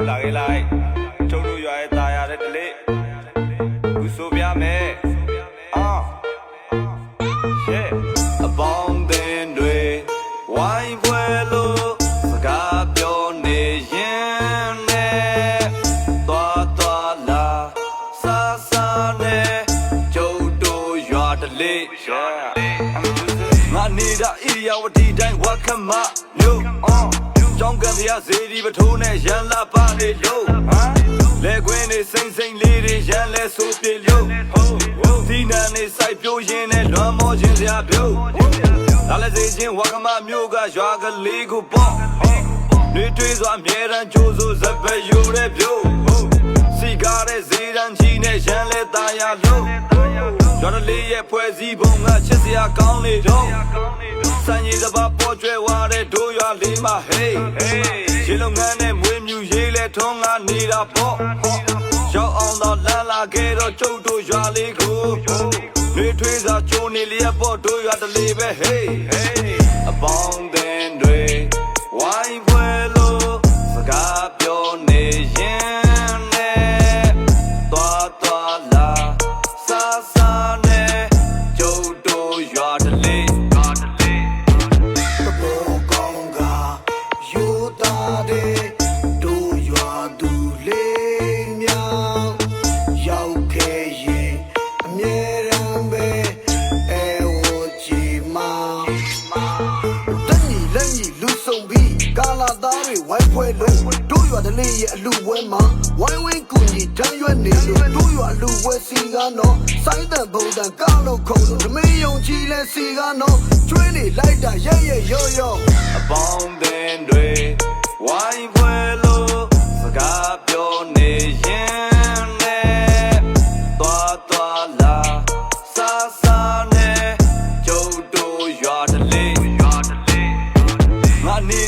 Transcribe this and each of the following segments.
ငါတို့လာခဲ့လိုက်ထုတ်လို့ရွာရဲ့ตาရတဲ့တလေခုဆိုပြမယ်အာရှေအပေါင်းသင်တွေဝိုင်းပွဲလို့စကားပြောနေရင်နဲ့သွားသွားလာဆာဆာနဲ့ကျုပ်တို့ရွာတလေငါနေတာဣရိယာဝတီတိုင်းဝက်ခမမြို့အော် ကြောင်းကံပြစေဒီပထိုးနဲ့ရန်လာပါနေလို့ဟမ်လဲခွင်းနေစိမ့်စိမ့်လေးတွေရန်လဲဆိုပြေလို့ဟုတ်ဒီနာနေစိုက်ပြိုးရင်းနဲ့လွမ်းမောခြင်းစရာပြုတ်လာလဲစေခြင်းဝက်ခမမြို့ကရွာကလေးကိုပေါ့တွေးတွေးစွာအမြဲတမ်းကြိုးစိုးဇက်ပဲယူတဲ့ပြုတ်စီကားတဲ့ဇေရန်ကြီးနဲ့ရန်လဲตาရလို့ ရွာတလေးရဲ့ဖွဲ့စည်းပုံကချစ်စရာကောင်းလေတော့စံရည်စပါပေါ်ကျွဲဝါတဲ့ဒိုးရွာလေးမှာဟေးရေလုံငန်းနဲ့မွေးမြူရေးလဲထုံးငါနေတာပေါ့ရောက်အောင်တော့လမ်းလာခဲ့တော့ကျုပ်တို့ရွာလေးကိုတွေထွေးစာချိုးနေလျက်ပေါ့ဒိုးရွာတလေးပဲဟေးအပေါင်း ဝိုင်းဖွဲ့လို့တို့ရွာတလေးရဲ့အလူပွဲမှာဝိုင်းဝင်းကူညီတမ်းရွက်နေလို့တို့ရွာလူပွဲစီကတော့စိုင်းတဲ့ဘုံတန်ကောက်လို့ခုံလို့ဓမေယုံကြည်လဲစီကတော့ကျွေးနေလိုက်တာရဲ့ရဲ့ရော့ရော့အပေါင်းသင်တွေ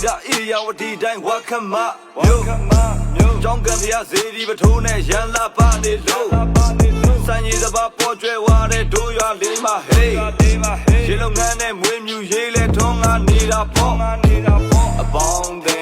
တာဣရိယာဝတီတိုင်းဝက်ခမမြို့မြို့ကြောင်းကံပြစေဒီပထိုးနဲ့ရန်လာပါနေလို့စံရည်စပါပေါ်ကျွဲဝါတဲ့ဒိုးရွာလေးမှာဟေးရေလုံငန်းနဲ့မွေးမြူရေးလဲထုံးငါနေတာပေါ့အပေါင်းသင်တွေ